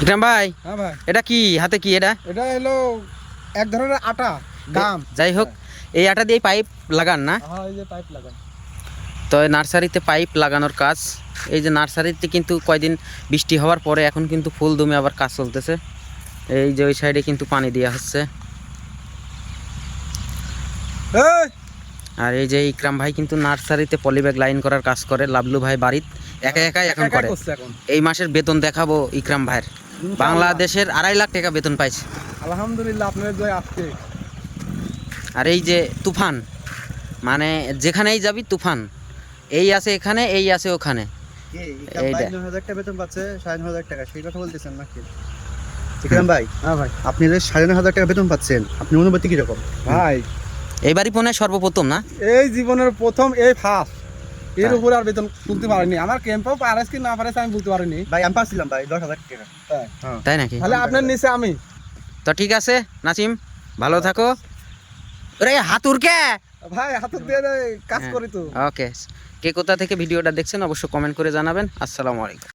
বিক্রম ভাই হ্যাঁ ভাই। এটা কি? হাতে কি এটা? এটা হলো এক ধরনের আটা গাম। যাই হোক এই আটা দিয়ে পাইপ লাগান না। হ্যাঁ এই যে পাইপ লাগান। তো নার্সারিতে পাইপ লাগানোর কাজ। এই যে নার্সারিতে কিন্তু কয়দিন বৃষ্টি হওয়ার পরে এখন কিন্তু ফুল দমে আবার কাজ চলতেছে। এই যে ওই সাইডে কিন্তু পানি দেওয়া হচ্ছে। আর এই যে ইকরাম ভাই কিন্তু নার্সারিতে পলিব্যাগ লাইন করার কাজ করে লাবলু ভাই বাড়িত। একা একাই এখন করে। এই মাসের বেতন দেখাবো ইকরাম ভাইয়ের। বাংলাদেশের আড়াই লাখ টাকা বেতন পাইছে। আলহামদুলিল্লাহ আপনার জয় আজকে। আর এই যে তুফান মানে যেখানেই যাবি তুফান এই আছে এখানে এই আছে ওখানে। এইটা। বাইশ হাজার টাকা বেতন পাচ্ছে সাড়ে ন হাজার টাকা। সেই কথা বলতেছেন নাকি? ইকরাম ভাই হ্যাঁ ভাই। আপনি যে সাড়ে ন হাজার টাকা বেতন পাচ্ছেন আপনি অনুভূতি কীরকম? ভাই। এইবারই পনে সর্বপ্রথম না? এই জীবনের প্রথম এই ফার্স্ট এর হ্যাঁ। উপরে আর বেতন তুলতে পারিনি। আমার ক্যাম্পও পারেস কি না পারেস আমি বলতে পারিনি। ভাই আমি পাচ্ছিলাম ভাই দশ হাজার টাকা। হ্যাঁ। তাই নাকি? তাহলে আপনার নিচে আমি। তো ঠিক আছে নাসিম ভালো থাকো। রে হাতুর কে ভাই হাতুর দিয়ে কাজ হ্যাঁ। করি তো। ওকে। কে কোথা থেকে ভিডিওটা দেখছেন অবশ্যই কমেন্ট করে জানাবেন। আসসালামু আলাইকুম।